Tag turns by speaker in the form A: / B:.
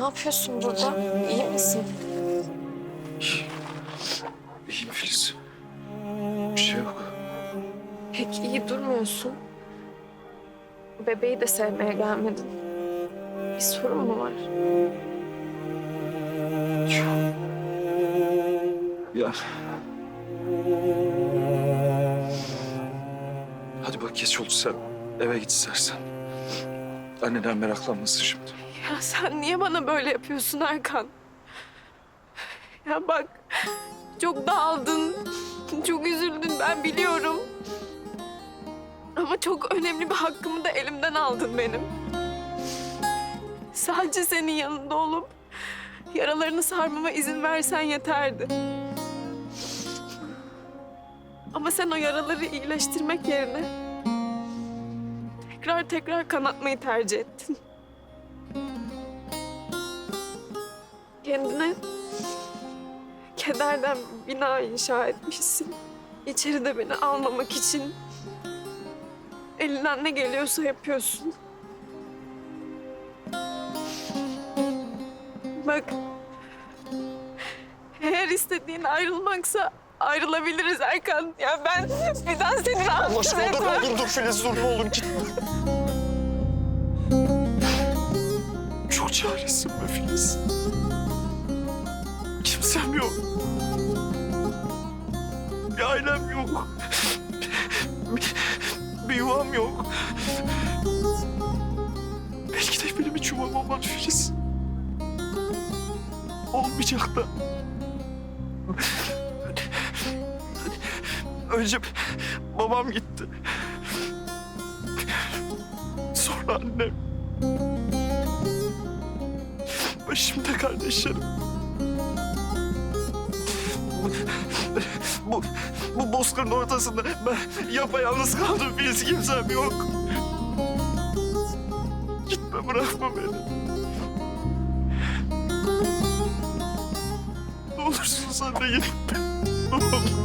A: yapıyorsun burada? İyi misin?
B: İyiyim Filiz. Bir şey yok.
A: Pek iyi durmuyorsun. Bebeği de sevmeye gelmedin. Bir sorun mu var?
B: Yok. Ya. Hadi bak geç oldu sen. Eve git istersen. Anneden meraklanmasın şimdi.
A: Ya sen niye bana böyle yapıyorsun Erkan? Ya bak çok dağıldın, çok üzüldün ben biliyorum. Ama çok önemli bir hakkımı da elimden aldın benim. Sadece senin yanında olup yaralarını sarmama izin versen yeterdi. Ama sen o yaraları iyileştirmek yerine tekrar tekrar kanatmayı tercih ettin. Kendine kederden bir bina inşa etmişsin. İçeride beni almamak için elinden ne geliyorsa yapıyorsun. Bak, eğer istediğin ayrılmaksa ayrılabiliriz Erkan. Ya ben birden seni rahatsız etmem.
C: dur Filiz dur ne olur gitme.
B: Çok çaresin be Filiz. Kimsem yok. Bir ailem yok. Bir, yuvam yok. Belki de benim hiç yuvam olmadı Filiz. Olmayacak da. Önce babam gitti. Sonra annem. De kardeşlerim. Bu, bu, bozkırın ortasında ben yapayalnız kaldım. Filiz kimsem yok. Gitme bırakma beni. Ne olursun sen de gitme. Ne olur.